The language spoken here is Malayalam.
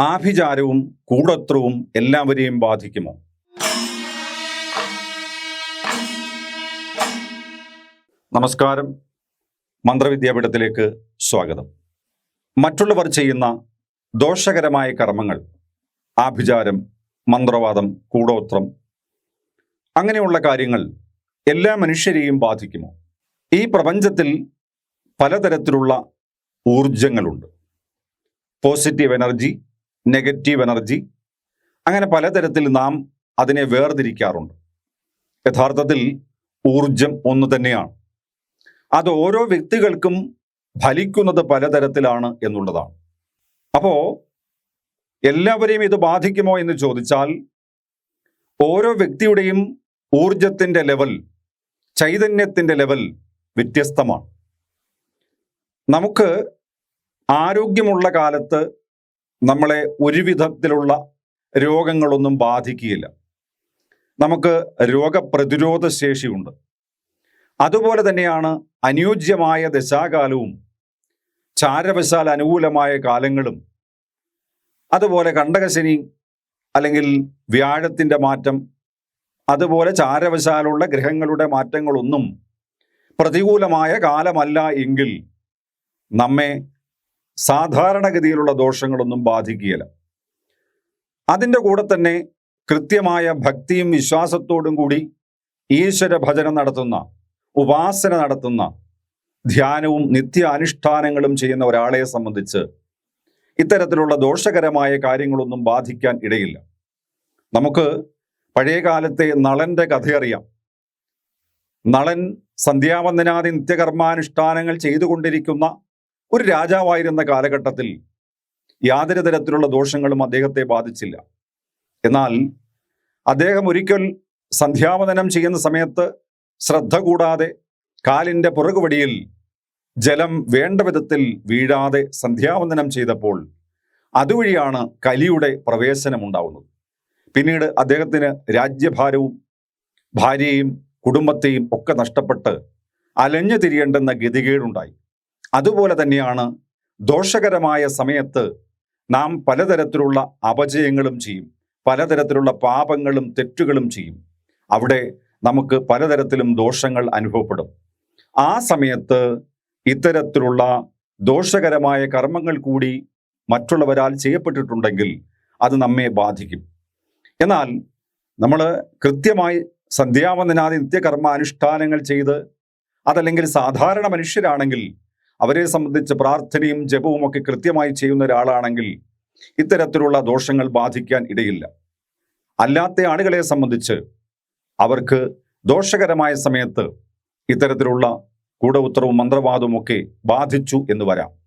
ആഭിചാരവും കൂടത്രവും എല്ലാവരെയും ബാധിക്കുമോ? നമസ്കാരം. മന്ത്രവിദ്യാപീഠത്തിലേക്ക് സ്വാഗതം. മറ്റുള്ളവർ ചെയ്യുന്ന ദോഷകരമായ കർമ്മങ്ങൾ ആഭിചാരം മന്ത്രവാദം കൂടോത്രം അങ്ങനെയുള്ള കാര്യങ്ങൾ എല്ലാ മനുഷ്യരെയും ബാധിക്കുമോ? ഈ പ്രപഞ്ചത്തിൽ പലതരത്തിലുള്ള ഊർജങ്ങളുണ്ട് പോസിറ്റീവ് എനർജി നെഗറ്റീവ് എനർജി. അങ്ങനെ പലതരത്തിൽ നാം അതിനെ വേർതിരിക്കാറുണ്ട്. യഥാർത്ഥത്തിൽ ഊർജം ഒന്ന് തന്നെയാണ്. അത് ഓരോ വ്യക്തികൾക്കും ഫലിക്കുന്നത് പലതരത്തിലാണ് എന്നുള്ളതാണ്. അപ്പോൾ എല്ലാവരെയും ഇത് ബാധിക്കുമോ എന്ന് ചോദിച്ചാൽ ഓരോ വ്യക്തിയുടെയും ഊർജത്തിന്റെ ലെവൽ ചൈതന്യത്തിന്റെ ലെവൽ വ്യത്യസ്തമാണ്. നമുക്ക് ആരോഗ്യമുള്ള കാലത്ത് നമ്മളെ ഒരു വിധത്തിലുള്ള രോഗങ്ങളൊന്നും ബാധിക്കുകയില്ല. നമുക്ക് രോഗപ്രതിരോധ ശേഷിയുണ്ട്. അതുപോലെ തന്നെയാണ് അനുയോജ്യമായ ദശാകാലവും ചാരവശാൽ അനുകൂലമായ കാലങ്ങളും. അതുപോലെ കണ്ടകശനി അല്ലെങ്കിൽ വ്യാഴത്തിന്റെ മാറ്റം അതുപോലെ ചാരവശാലുള്ള ഗ്രഹങ്ങളുടെ മാറ്റങ്ങളൊന്നും പ്രതികൂലമായ കാലമല്ല എങ്കിൽ നമ്മെ സാധാരണഗതിയിലുള്ള ദോഷങ്ങളൊന്നും ബാധിക്കുകയില്ല. അതിന്റെ കൂടെ തന്നെ കൃത്യമായ ഭക്തിയും വിശ്വാസത്തോടും കൂടി ഈശ്വര ഭജനം നടത്തുന്ന ഉപാസന നടത്തുന്ന ധ്യാനവും നിത്യ അനുഷ്ഠാനങ്ങളും ചെയ്യുന്ന ഒരാളെ സംബന്ധിച്ച് ഇത്തരത്തിലുള്ള ദോഷകരമായ കാര്യങ്ങളൊന്നും ബാധിക്കാൻ ഇടയില്ല. നമുക്ക് പഴയകാലത്തെ നളന്റെ കഥയറിയാം. നളൻ സന്ധ്യാവന്ദനാദി നിത്യകർമാനുഷ്ഠാനങ്ങൾ ചെയ്തുകൊണ്ടിരിക്കുന്ന ഒരു രാജാവായിരുന്ന കാലഘട്ടത്തിൽ യാതൊരു തരത്തിലുള്ള ദോഷങ്ങളും അദ്ദേഹത്തെ ബാധിച്ചില്ല. എന്നാൽ അദ്ദേഹം ഒരിക്കൽ സന്ധ്യാവന്ദനം ചെയ്യുന്ന സമയത്ത് ശ്രദ്ധ കൂടാതെ കാലിന്റെ പുറകുവടിയിൽ ജലം വേണ്ട വിധത്തിൽ വീഴാതെ സന്ധ്യാവന്ദനം ചെയ്തപ്പോൾ അതുവഴിയാണ് കലിയുടെ പ്രവേശനം ഉണ്ടാവുന്നത് പിന്നീട് അദ്ദേഹത്തിന് രാജ്യഭാരവും ഭാര്യയും കുടുംബത്തെയും ഒക്കെ നഷ്ടപ്പെട്ട് അലഞ്ഞു തിരിയേണ്ടെന്ന ഗതികേടുണ്ടായി. അതുപോലെ തന്നെയാണ് ദോഷകരമായ സമയത്ത് നാം പലതരത്തിലുള്ള അപജയങ്ങളും ചെയ്യും പലതരത്തിലുള്ള പാപങ്ങളും തെറ്റുകളും ചെയ്യും. അവിടെ നമുക്ക് പലതരത്തിലും ദോഷങ്ങൾ അനുഭവപ്പെടും. ആ സമയത്ത് ഇത്തരത്തിലുള്ള ദോഷകരമായ കർമ്മങ്ങൾ കൂടി മറ്റുള്ളവരാൽ ചെയ്യപ്പെട്ടിട്ടുണ്ടെങ്കിൽ അത് നമ്മെ ബാധിക്കും. എന്നാൽ നമ്മൾ കൃത്യമായി സന്ധ്യാവന്ദനാദി നിത്യകർമാനുഷ്ഠാനങ്ങൾ ചെയ്ത് അതല്ലെങ്കിൽ സാധാരണ മനുഷ്യരാണെങ്കിൽ അവരെ സംബന്ധിച്ച് പ്രാർത്ഥനയും ജപവും ഒക്കെ കൃത്യമായി ചെയ്യുന്ന ഒരാളാണെങ്കിൽ ഇത്തരത്തിലുള്ള ദോഷങ്ങൾ ബാധിക്കാൻ ഇടയില്ല. അല്ലാത്ത ആളുകളെ സംബന്ധിച്ച് അവർക്ക് ദോഷകരമായ സമയത്ത് ഇത്തരത്തിലുള്ള കൂടവുത്തരവും മന്ത്രവാദവും ഒക്കെ ബാധിച്ചു എന്ന് വരാം.